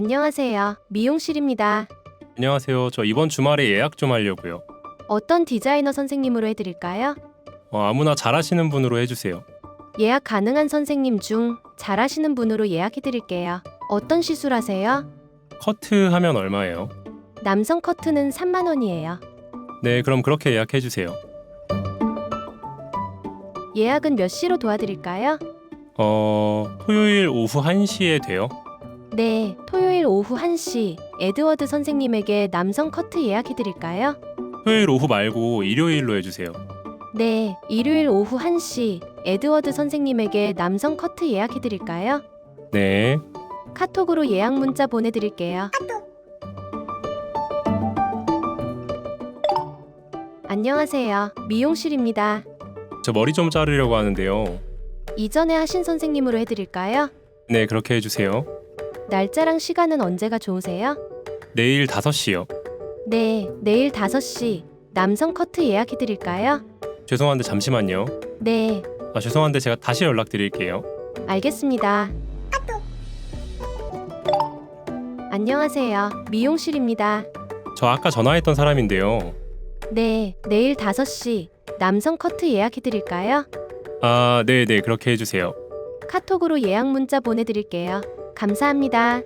안녕하세요. 미용실입니다. 안녕하세요. 저 이번 주말에 예약 좀 하려고요. 어떤 디자이너 선생님으로 해드릴까요? 어, 아무나 잘하시는 분으로 해주세요. 예약 가능한 선생님 중 잘하시는 분으로 예약해드릴게요. 어떤 시술 하세요? 커트 하면 얼마예요? 남성 커트는 3만 원이에요. 네, 그럼 그렇게 예약해 주세요. 예약은 몇 시로 도와드릴까요? 어, 토요일 오후 1시에 돼요? 네, 토요일 오후 1시 에드워드 선생님에게 남성 커트 예약해드릴까요? 토요일 오후 말고 일요일로 해주세요. 네, 일요일 오후 1시 에드워드 선생님에게 남성 커트 예약해드릴까요? 네. 카톡으로 예약 문자 보내드릴게요. 안녕하세요. 미용실입니다. 저 머리 좀 자르려고 하는데요. 이전에 하신 선생님으로 해드릴까요? 네, 그렇게 해주세요. 날짜랑 시간은 언제가 좋으세요? 내일 5시요. 네, 내일 5시 남성 커트 예약해 드릴까요? 죄송한데 잠시만요. 네, 아, 죄송한데 제가 다시 연락드릴게요. 알겠습니다. 안녕하세요. 미용실입니다. 저 아까 전화했던 사람인데요. 네, 내일 5시 남성 커트 예약해 드릴까요? 아, 네, 네, 그렇게 해 주세요. 카톡으로 예약 문자 보내 드릴게요. 감사합니다.